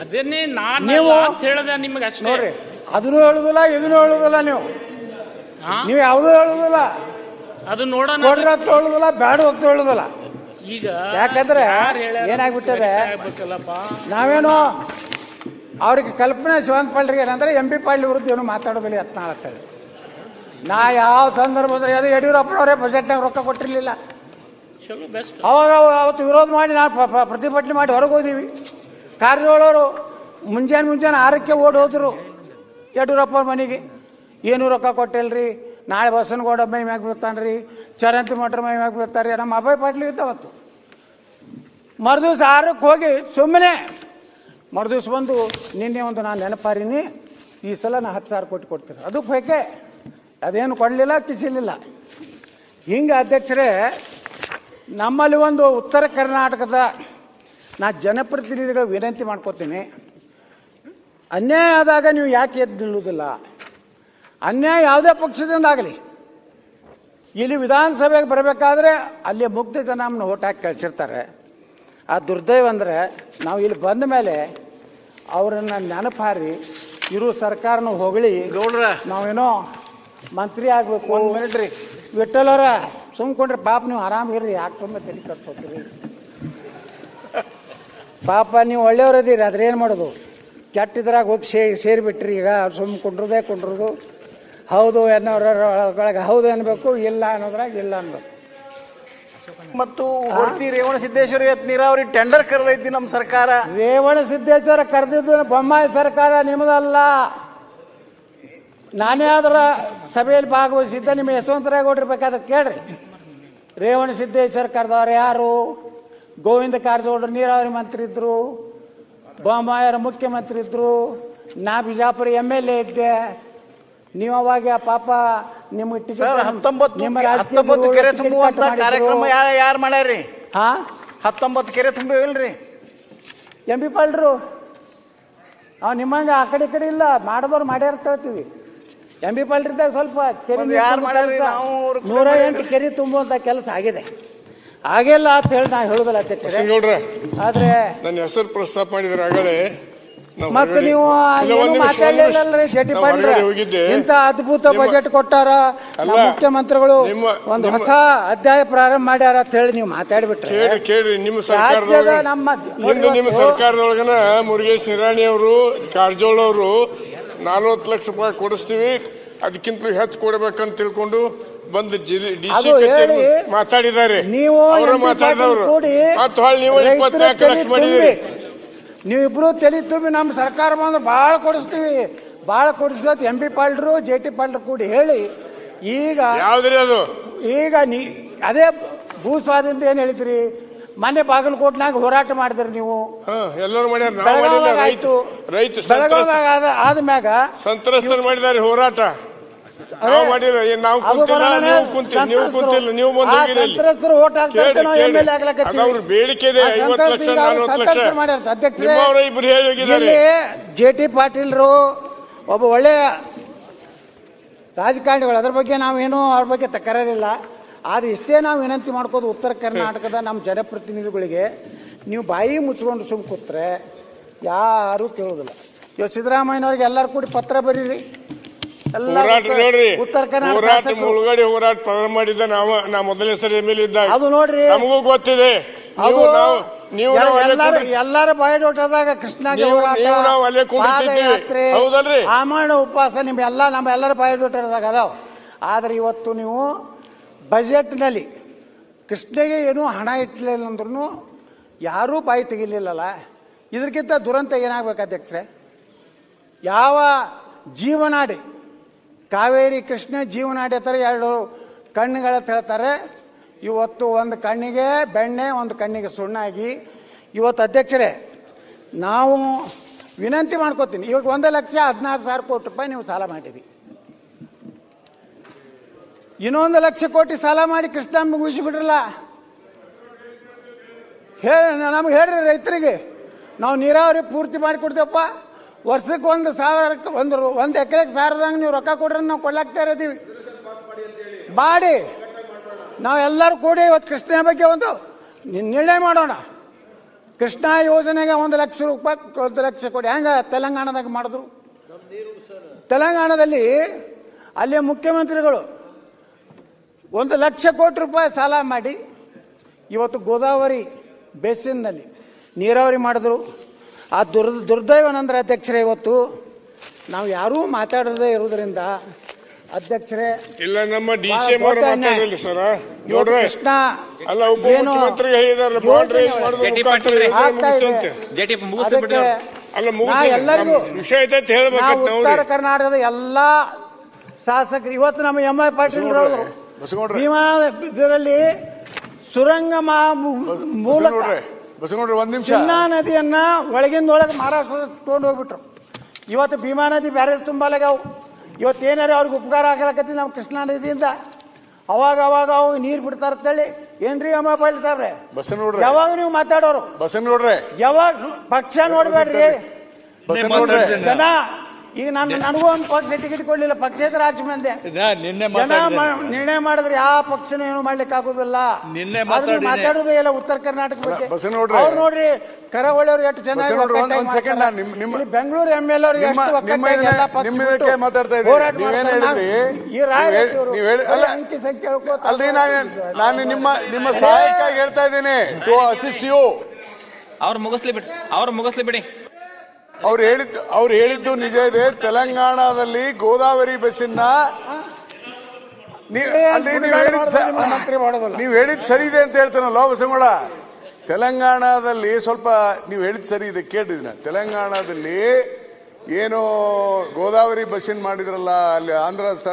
ಅದನ್ನೇ ನಾನು ನೀವು- ಅಂತ ಹೇಳ್ದೆ ನಿಮ್ಗೆ ಅಷ್ಟೇ. ನೋಡ್ರಿ ಅದನ್ನು ಹೇಳುದಿಲ್ಲ ಇದನ್ನು ಹೇಳುದಿಲ್ಲ ನೀವು. ಹಾ? ನೀವು ಯಾವುದೂ ಹೇಳುದಿಲ್ಲ. ಅದು ನೋಡೋಣ. ಕೊಡ್ರಿ ಅಂತ ಹೇಳುದಿಲ್ಲ ಬ್ಯಾಡ ಅಂತ ಹೇಳುದಿಲ್ಲ. ಈಗ ಯಾಕಂದ್ರೆ ಯಾರ್ ಹೇಳ್ಯಾರ? ಏನಾಗ್ಬಿಟ್ಟದೆ? ಆಗ್ಬೇಕಲ್ಲಪ್ಪ. ನಾವೇನು ಅವ್ರಿಗೆ ಕಲ್ಪನೆ ಶಿವಂತ ಪಾಳ್ರಿ ಏನಂದ್ರೆ ಎಂ ಪಿ ಪಾಳ್ಳಿ ವಿರುದ್ಧ ಏನು ಮಾತಾಡೋದಿಲ್ಲ ಯತ್ನ ಆಗ್ತದೆ. ನಾ ಯಾವ ಸಂದರ್ಭದಲ್ಲಿ ಅದು ಯಡಿಯೂರಪ್ಪನವರೇ ಬಜೆಟ್ನಾಗ ರೊಕ್ಕ ಕೊಟ್ಟಿರಲಿಲ್ಲ. ಚಲೋ ಬೆಸ್ಟ್ ಅವಾಗ ಅವ- ಅವತ್ತು ವಿರೋಧ ಮಾಡಿ ನಾವು ಪ್ರತಿಭಟನೆ ಮಾಡಿ ಹೊರಗೆ ಹೋದೀವಿ. ಕಾರಜೋಳವರು ಮುಂಜಾನೆ ಮುಂಜಾನೆ ಆರಕ್ಕೆ ಓಡಿ ಹೋದ್ರು. ಯಡಿಯೂರಪ್ಪ ಮನೆಗೆ, ಏನು ರೊಕ್ಕ ಕೊಟ್ಟಿಲ್ರಿ? ನಾಳೆ ಬಸನಗೌಡ ಮೈ ಮ್ಯಾಗ ಬೀಳ್ತಾನ್ರಿ? ಚರಂತಿ ಮಠರ ಮೈ ಮ್ಯಾಗ ಬೀಳ್ತಾರೆ ನಮ್ಮ ಅಭಯ ಪಾಟ್ಲಿ ಇದ್ದ ಅವತ್ತು. ಮರುದಿವ್ಸ ಆರಕ್ಕೆ ಹೋಗಿ ಸುಮ್ಮನೆ ಮರುದಿವ್ಸ ಬಂದು ನಿನ್ನೆ ಒಂದು ನಾನು ನೆನಪಾರಿನಿ, ಈ ಸಲ ನಾನು ಹತ್ತು ಸಾವಿರ ಕೊಟ್ಟು ಕೊಡ್ತೀನಿ. ಅದು ಬೇಕೆ ಅದೇನು ಕೊಡಲಿಲ್ಲ, ಕಿಸಿಲಿಲ್ಲ. ಹಿಂಗೆ ಅಧ್ಯಕ್ಷರೇ, ನಮ್ಮಲ್ಲಿ ಒಂದು ಉತ್ತರ ಕರ್ನಾಟಕದ ನಾ ಜನಪ್ರತಿನಿಧಿಗಳ ವಿನಂತಿ ಮಾಡ್ಕೋತೀನಿ. ಅನ್ಯಾಯ ಆದಾಗ ನೀವು ಯಾಕೆ ಎದ್ದು ನಿಲ್ಲುವುದಿಲ್ಲ? ಅನ್ಯಾಯ ಯಾವುದೇ ಪಕ್ಷದಿಂದ ಆಗಲಿ. ಇಲ್ಲಿ ವಿಧಾನಸಭೆಗೆ ಬರಬೇಕಾದ್ರೆ ಅಲ್ಲಿ ಮುಗ್ಧ ಜನ ನಮ್ಮನ್ನು ಓಟ್ ಹಾಕಿ ಕಳಿಸಿರ್ತಾರೆ. ಆ ದುರ್ದೈವ ಅಂದರೆ ನಾವು ಇಲ್ಲಿ ಬಂದ ಮೇಲೆ ಅವರನ್ನು ನೆನಪಾರಿ ಇರೋ ಸರ್ಕಾರನ ಹೊಗಳಿ ಗೌಡ್ರ. ನಾವೇನೋ ಮಂತ್ರಿ ಆಗ್ಬೇಕು ಒಂದು ಮಿನಿಟ್ ರೀ ವಿಠಲವ್ರ ಸುಮ್ಕೊಂಡ್ರೆ ಪಾಪ ನೀವು ಆರಾಮಿರ್ರಿ ಯಾಕೆ ತುಂಬ ತಲೆ ಕಟ್ಕೋತೀರಿ ಪಾಪ ನೀವು ಒಳ್ಳೆಯವ್ರದೀರಿ ಅದ್ರ ಏನು ಮಾಡೋದು? ಕೆಟ್ಟಿದ್ರಾಗ ಹೋಗಿ ಸೇ ಸೇರಿಬಿಟ್ರಿ ಈಗ ಸುಮ್ಮನೆ ಕುಂಡ್ರದೇ ಕುಂಡ್ರದು. ಹೌದು ಅನ್ನೋರೊಳಗೆ ಹೌದು ಅನ್ಬೇಕು ಇಲ್ಲ ಅನ್ನೋದ್ರಾಗ ಇಲ್ಲ ಅನ್ಬೇಕು ಮತ್ತು ಹೊರ್ತಿ ರೇವಣ ಸಿದ್ದೇಶ್ವರ ನೀರಾವರಿ ಟೆಂಡರ್ ಕರೆದೈತಿ ನಮ್ಮ ಸರ್ಕಾರ. ರೇವಣ ಸಿದ್ದೇಶ್ವರ ಕರೆದಿದ್ದು ಬೊಮ್ಮಾಯಿ ಸರ್ಕಾರ ನಿಮ್ಮದಲ್ಲ ನಾನೇ ಅದರ ಸಭೆಯಲ್ಲಿ ಭಾಗವಹಿಸಿದ್ದೆ ನಿಮ್ಮ ಯಶವಂತರಾಗ ಬೇಕಾದ್ರೆ ಕೇಳ್ರಿ. ರೇವಣ ಸಿದ್ದೇಶ್ವರ ಕರೆದವ್ರು ಯಾರು? ಗೋವಿಂದ ಕಾರಜೋಳರು ನೀರಾವರಿ ಮಂತ್ರಿ ಇದ್ರು ಬೊಮ್ಮಾಯರ ಮುಖ್ಯಮಂತ್ರಿ ಇದ್ರು ನಾ ಬಿಜಾಪುರ ಎಂ ಎಲ್ ಎ ಇದ್ದೆ. ನೀವು ಅವಾಗ ಪಾಪ ನಿಮ್ಗೆ ಸರ್ ಹತ್ತೊಂಬತ್ತು ನಿಮ್ಮ ಹತ್ತೊಂಬತ್ತು ಕೆರೆ ತುಂಬುವಂತ ಕಾರ್ಯಕ್ರಮ ಯಾರು ಯಾರು ಮಾಡ್ಯಾರಿ ಹಾ? ಹತ್ತೊಂಬತ್ತು ಕೆರೆ ತುಂಬಿವಲ್ರಿ ಎಂ ಬಿ ಪಾಲ್ರು. ಅವ್ ನಿಮ್ಮಂಗ ಆ ಕಡೆ ಈ ಕಡೆ ಇಲ್ಲ. ಮಾಡಿದವ್ರು ಮಾಡ್ಯಾರ ತಳ್ತೀವಿ ಎಂ ಬಿ ಪಾಲ್ರಿದ್ದಾಗ ಸ್ವಲ್ಪ ಕೆರೆ ನೀರ್ ಎಂಟು ಕೆರೆ ತುಂಬುವಂತ ಕೆಲಸ ಆಗಿದೆ. ಆಗಿಲ್ಲ ಅಂತ ಹೇಳಿ ನಾ ಹೇಳುದಲ್ಲ ಅಧ್ಯಕ್ಷರೇ. ಸಂಗೌಡ್ರ ಆದ್ರೆ ನನ್ನ ಹೆಸರು ಪ್ರಸ್ತಾಪ ಮಾಡಿದ್ರೆ ಆಗಲೇ ನಾವು ಮತ್ತೆ ನೀವು ಇಲ್ಲ, ಒಂದ್ ನಿಮಿಷ, ಒಂದ್ ಮಾತಾಡಲಿಲ್ಲಲ್ರಿ ನಿಮಿಷ. ಶೆಟ್ಟಿ ನಾವು ಪಾಂಡ್ರೆ ಹೊರಗಡೆ ಹೋಗಿದ್ದೆ. ಇಂತ ಅದ್ಭುತ ನಿಮ್ಮ- ಬಜೆಟ್ ಕೊಟ್ಟಾರ? ನಮ್ಮ ಅಲ್ಲ, ಮುಖ್ಯಮಂತ್ರಿಗಳು ನಿಮ್ಮ- ಒಂದು ನಿಮ್ಮ- ಹೊಸ ಅಧ್ಯಾಯ ಪ್ರಾರಂಭ ಮಾಡ್ಯಾರ ಅಂತ ಹೇಳಿ ನೀವು ಮಾತಾಡ್ಬಿಟ್ರೆ. ಕೇಳಿ ಕೇಳಿ ನಿಮ್ಮ ರಾಜ್ಯದ ಸರ್ಕಾರದೊಳಗ ನಮ್ಮ ನಿಮ್ಮ ಇವತ್ತು- ಸರ್ಕಾರದೊಳಗನ ಮುರುಗೇಶ್ ನಿರಾಣಿ ಅವರು ಕಾರಜೋಳ ಅವರು ನಲ್ವತ್ತು ಲಕ್ಷ ರೂಪಾಯಿ ಕೊಡಿಸ್ತೀವಿ ಅದಕ್ಕಿಂತ ಹೆಚ್ಚು ಕೊಡ್ಬೇಕಂತ ತಿಳ್ಕೊಂಡು ಬಂದು ಡಿಸಿ ಕಚೇರಿ ಮಾತಾಡಿದ್ದಾರೆ. ನೀವು ಅವರು ಮಾತಾಡಿದವರು. ಕೂಡಿ ಮತ್ತೆ ಹೊಳ್ಳಿ ನೀವು ಇಪ್ಪತ್ನಾಲ್ಕು ಲಕ್ಷ ಮಾಡಿದಿರಿ ನೀವಿಬ್ರು ತಲೆ ತುಂಬಿ ನಮ್ಮ ಸರ್ಕಾರ ಬಂದ್ರೆ ಭಾಳ ಕೊಡಿಸ್ತೀವಿ. ಭಾಳ ಕೊಡಿಸ್ತೀವಿ. ಎಂ ಪಿ ಪಾಲ್ರು ಜೆ ಟಿ ಪಾಲ್ರು ಕೂಡಿ ಹೇಳಿ ಈಗ ಯಾವ್ದ್ರಿ ಅದು? ಈಗ ನೀ ಅದೇ ಭೂ ಏನ್ ಹೇಳಿದ್ರಿ? ಮೊನ್ನೆ ಬಾಗಲಕೋಟ್ನಾಗ ಹೋರಾಟ ಮಾಡಿದ್ರಿ ನೀವು. ಎಲ್ಲರೂ ಬೆಳಗಾವ್ದಾಗ ಆಯ್ತು. ರೈತ ಬೆಳಗಾವ್ದಾಗ ಆದ ಆದ್ಮ್ಯಾಗ ಸಂತ್ರಸ್ತರು ಮಾಡಿದ್ದಾರೆ ಹೋರಾಟ. ನಾವು ಮಾಡಿಲ್ಲ. ಏನ್ ನಾವು ಕುಂತಿಲ್ಲ. ನೀವು ಕುಂತಿಲ್ಲ. ನೀವು ಸಂತ್ರಸ್ತರು. ಕುಂತಿಲ್ಲ. ನೀವು ಬಂದು ಹೋಗಿರಿ ಅಲ್ಲಿ. ಸಂತ್ರಸ್ತರು ಓಟ್ ಹಾಕ್ತಾರೆ ನಾವು ಎಂ ಎಲ್ ಆಗ್ಲಕತ್ತೀವಿ. ಅವ್ರ ಬೇಡಿಕೆ ಇದೆ. ಆ ಐವತ್ತು ಲಕ್ಷ ಸಂತ್ರಸ್ತರು ಈಗ ಅವ್ರು ನಲ್ವತ್ತು ಲಕ್ಷ. ಸಂತ್ರಸ್ತರು ಮಾಡ್ಯಾರ ಅಧ್ಯಕ್ಷರೇ ನಿಮ್ಮವ್ರ ಇಬ್ರು ಹೇಳಿ ಹೋಗಿದ್ದಾರೆ. ಇಲ್ಲಿ ಜೆ ಟಿ ಪಾಟೀಲ್ರು ಒಬ್ಬ ಒಳ್ಳೆಯ ರಾಜಕಾರಣಿಗಳು. ಅದ್ರ ಬಗ್ಗೆ ನಾವೇನು ಅವ್ರ ಬಗ್ಗೆ ತಕರಾರಿಲ್ಲ ಆದ್ರೆ ಇಷ್ಟೇ ನಾವು ವಿನಂತಿ ಮಾಡ್ಕೋದು ಉತ್ತರ ಕರ್ನಾಟಕದ ನಮ್ಮ ಜನಪ್ರತಿನಿಧಿಗಳಿಗೆ. ನೀವು ಬಾಯಿ ಮುಚ್ಕೊಂಡು ಸುಮ್ ಕೂತ್ರೆ ಯಾರು ಕೇಳೋದಿಲ್ಲ. ಇವಾಗ ಸಿದ್ದರಾಮಯ್ಯನವ್ರಿಗೆ ಎಲ್ಲರೂ ಕೂಡಿ ಪತ್ರ ಬರೀರಿ. ಹೋರಾಟ ಉತ್ತರ- ನೋಡ್ರಿ. ಉತ್ತರ ಕನ್ನಡ ಹೋರಾಟ ಶಾಸಕರು. ಮುಳುಗಡೆ ಹೋರಾಟ ಪ್ರಾರಂಭ ಮಾಡಿದ್ದ ನಾವು ನಾ ಮೊದಲನೇ ಸರಿ ಎಂ ಎಲ್ ಇದ್ದಾಗ ಅದು ನೋಡ್ರಿ. ನಮಗೂ ಗೊತ್ತಿದೆ. ಅದು ನೀವು ನಾವು ನೀವು ಅಲ್ಲೇ ಎಲ್ಲಾರು ಕೂಡಿ- ಎಲ್ಲಾರ ಬಾಯೋಟದಾಗ ಕೃಷ್ಣಗೆ ನೀವು- ಹೋರಾಟ ನೀವು ನಾವು ಅಲ್ಲೇ ಕುಂಡಿರ್ತಿದ್ದೀವಿ. ಪಾದಯಾತ್ರೆ ಹೌದಲ್ರಿ? ಆಮರಣ ಉಪವಾಸ ನಿಮ್ ಎಲ್ಲ ನಮ್ಮ ಎಲ್ಲರ ಬಾಯೋಟದಾಗ ಅದಾವ. ಆದ್ರೆ ಇವತ್ತು ನೀವು ಬಜೆಟ್ನಲ್ಲಿ ಕೃಷ್ಣಗೆ ಏನೂ ಹಣ ಇಟ್ಟಲಿಲ್ಲ ಅಂದ್ರೂ ಯಾರೂ ಬಾಯಿ ತೆಗಿಲಿಲ್ಲಲ್ಲ. ಇದಕ್ಕಿಂತ ದುರಂತ ಏನಾಗ್ಬೇಕು ಅಧ್ಯಕ್ಷರೇ? ಯಾವ ಜೀವನಾಡಿ ಕಾವೇರಿ ಕೃಷ್ಣ ಜೀವನ ಹತ್ರ ಎರಡು ಕಣ್ಣುಗಳ ಹೇಳ್ತಾರೆ. ಇವತ್ತು ಒಂದು ಕಣ್ಣಿಗೆ ಬೆಣ್ಣೆ, ಒಂದು ಕಣ್ಣಿಗೆ ಸುಣ್ಣಾಗಿ. ಇವತ್ತು ಅಧ್ಯಕ್ಷರೇ, ನಾವು ವಿನಂತಿ ಮಾಡ್ಕೋತೀನಿ. ಇವಾಗ ಒಂದು ಲಕ್ಷ ಹದಿನಾರು ಸಾವಿರ ಕೋಟಿ ರೂಪಾಯಿ ನೀವು ಸಾಲ ಮಾಡಿರಿ. ಇನ್ನೊಂದು ಲಕ್ಷ ಕೋಟಿ ಸಾಲ ಮಾಡಿ ಕೃಷ್ಣ ಮುಗಿಸಿಬಿಟ್ರಲ್ಲ ಹೇಳಿ ನಮ್ಗೆ ಹೇಳ್ರಿ ರೈತರಿಗೆ, ನಾವು ನೀರಾವರಿ ಪೂರ್ತಿ ಮಾಡಿ ಕೊಡ್ತೇವಪ್ಪ. ವರ್ಷಕ್ಕೆ ಒಂದು ಸಾವಿರಕ್ಕೆ ಒಂದು ಒಂದು ಎಕರೆಗೆ ಸಾವಿರದಂಗೆ ನೀವು ರೊಕ್ಕ ಕೊಡ್ರಿ, ನಾವು ಕೊಡ್ಲಾಗ್ತಾ ಇರೋದೀವಿ ಮಾಡಿ ನಾವೆಲ್ಲರೂ ಕೂಡಿ ಇವತ್ತು ಕೃಷ್ಣ ಬಗ್ಗೆ ಒಂದು ನಿರ್ಣಯ ಮಾಡೋಣ. ಕೃಷ್ಣ ಯೋಜನೆಗೆ ಒಂದು ಲಕ್ಷ ರೂಪಾಯಿ, ಒಂದು ಲಕ್ಷ ಕೊಡಿ. ಹೆಂಗ ತೆಲಂಗಾಣದಾಗ ಮಾಡಿದ್ರು? ತೆಲಂಗಾಣದಲ್ಲಿ ಅಲ್ಲಿಯ ಮುಖ್ಯಮಂತ್ರಿಗಳು ಒಂದು ಲಕ್ಷ ಕೋಟಿ ರೂಪಾಯಿ ಸಾಲ ಮಾಡಿ ಇವತ್ತು ಗೋದಾವರಿ ಬೇಸಿನ್ನಲ್ಲಿ ನೀರಾವರಿ ಮಾಡಿದ್ರು. ಆ ದುರ್ ದುರ್ದೈವನಂದ್ರೆ ಅಧ್ಯಕ್ಷರೇ ಇವತ್ತು. ನಾವು ಯಾರೂ ಮಾತಾಡದೇ ಇರುವುದರಿಂದ ಅಧ್ಯಕ್ಷರೇ ಇಲ್ಲ ನಮ್ಮ ಡಿ ಸಿ ಎಂ ಅವರು ದೊಡ್ಡ ಅನ್ಯಾಯ. ಸರ್. ಇವತ್ತು ನೋಡ್ರೆ. ಕೃಷ್ಣ ಅಲ್ಲ ಏನು ಉಪಮುಖ್ಯಮಂತ್ರಿ ಹೇಳಿದಾರಲ್ಲ ಬಾಂಡ್ ರೈಸ್ ಮಾಡೋದು ಜೆಟಿ ಮುಖಾಂತರ ಪಾಟೀಲ್ ಯೋಜನೆ ಆಗ್ತಾ ಇದೆ. ಮುಗಿಸ್ತಂತೆ. ಜೆಟಿ ಮುಗಿಸ್ಲಿ ಬಿಡ್ರಿ ಅಲ್ಲ ಮುಗಿಸಿ ಎಲ್ಲರಿಗೂ ವಿಷಯ ಐತೆ ನಾವು ಹೇಳ್ಬೇಕಂತ ಉತ್ತರ ಕರ್ನಾಟಕದ ಎಲ್ಲಾ ಶಾಸಕರು ಇವತ್ತು ನಮ್ಮ ಎಂ ಐ ಪಾಟೀಲ್ ಅವರು ಇದರಲ್ಲಿ ಸುರಂಗ ಮಾ- ಮೂಲಕ ಬಸವನಗೌಡ್ರೆ ಒಂದ್ ನಿಮಿಷ. ಚಿನ್ನಾ ನದಿಯನ್ನ ಒಳಗಿಂದ ಒಳಗೆ ಮಹಾರಾಷ್ಟ್ರ ತೊಗೊಂಡು ಹೋಗ್ಬಿಟ್ರು. ಇವತ್ತು ಭೀಮಾ ನದಿ ಬ್ಯಾರೇಜ್ ತುಂಬಲಾಗ್ಯಾವ ಇವತ್ತು ಏನಾರ ಅವ್ರಿಗೆ ಉಪಕಾರ ಆಗಲಕತ್ತಿ ನಮ್ಮ ಕೃಷ್ಣಾ ನದಿಯಿಂದ. ಅವಾಗ ಅವಾಗ ಅವಾಗ ನೀರು ಬಿಡ್ತಾರ ಅಂತೇಳಿ. ಏನ್ರಿ ಅಮ್ಮ ಪಾಟೀಲ್ ಸಾಬ್ರೆ? ನೋಡ್ರಿ ಯಾವಾಗ ನೀವು ಮಾತಾಡೋರು? ಬಸವನಗೌಡ್ರೆ ಯಾವಾಗ? ಪಕ್ಷ ನೋಡ್ಬೇಡ್ರಿ. ಬಸವನಗೌಡ್ರೆ ಜನ ಈಗ ನಾನು ನನಗೂ ಒಂದು ಪಕ್ಷ ಟಿಕೆಟ್ ಕೊಡ್ಲಿಲ್ಲ. ಪಕ್ಷೇತರ ಆಚೆ ಮಂದೆ ನಿನ್ನೆ ಜನ ಮ- ನಿರ್ಣಯ ಮಾಡಿದ್ರೆ ಯಾವ ಪಕ್ಷನೂ ಏನು ಮಾಡ್ಲಿಕ್ಕೆ ಆಗುದಿಲ್ಲ. ನಿನ್ನೆ ಮಾತಾಡುದೇ ಇಲ್ಲ ಉತ್ತರ ಕರ್ನಾಟಕ ಬಗ್ಗೆ. ಬಸವನಗೌಡ್ರೆ. ಅವ್ರು ನೋಡ್ರಿ ಕರಾವಳಿಯವ್ರು ಎಷ್ಟು ಚೆನ್ನಾಗಿ ಬಸವನಗೌಡ್ರೆ, ಒಂದ್- ಒಕ್ಕಟ್ಟಾಗಿ ಒಂದ್ second ನಾನು ನಿಮ್- ನಿಮ್ಮ- ಇಲ್ಲಿ ಬೆಂಗಳೂರು ಎಂ ಎಲ್ ಅವ್ರಿಗೆ ನಿಮ್ಮ ಎಷ್ಟು ನಿಮ್ಮ ಇದನ್ನ- ಎಲ್ಲ ಪಕ್ಷ ನಿಮ್ಮ ಬಿಟ್ಟು ಮಾತಾಡ್ತಾ ಇದ್ದೀರಿ ಹೋರಾಟ ನೀವೇನ್ ಮಾಡ್ತಾರೆ. ಹೇಳಿದ್ರಿ? ಈ ರಾಯ ನೀವ್ ಹೇಳಿ- ಇವ್ರು ನೀವ್ ಹೇಳಿ ಅಲ್ಲ ಅಂಕಿ ಸಂಖ್ಯೆ ಹೇಳ್ಕೋತ ಅಲ್ರಿ ನಾನು ನಾನು ನಿಮ್ಮ ನಿಮ್ಮ ಸಹಾಯಕ್ಕಾಗಿ ಹೇಳ್ತಾ ಇದ್ದೀನಿ. ಟು ಅಸಿಸ್ಟ್ ಯು ಅವ್ರು ಮುಗಿಸ್ಲಿ ಬಿಡಿ ಅವ್ರು ಮುಗಿಸ್ಲಿ ಬಿಡಿ. ಅವ್ರು ಹೇಳಿದ್ದು ಅವ್ರು ಹೇಳಿದ್ದು ನಿಜ ಇದೆ. ತೆಲಂಗಾಣದಲ್ಲಿ ಗೋದಾವರಿ ಬಸ್ಸಿನ ನೀವ್ ಅಲ್ಲಿ ನೀವು ಹೇಳಿದ್ ನೀವು ಹೇಳಿದ್ ಸರಿ ಇದೆ ಅಂತ ಹೇಳ್ತಾನಲ್ಲ ಬಸವಗೌಡ ತೆಲಂಗಾಣದಲ್ಲಿ ಸ್ವಲ್ಪ ನೀವು ಹೇಳಿದ್ ಸರಿ ಇದೆ ಕೇಳಿದ್ನ ತೆಲಂಗಾಣದಲ್ಲಿ ಏನು ಗೋದಾವರಿ ಬಸ್ಸಿನ ಮಾಡಿದ್ರಲ್ಲ ಅಲ್ಲಿ ಆಂಧ್ರ ಸರ್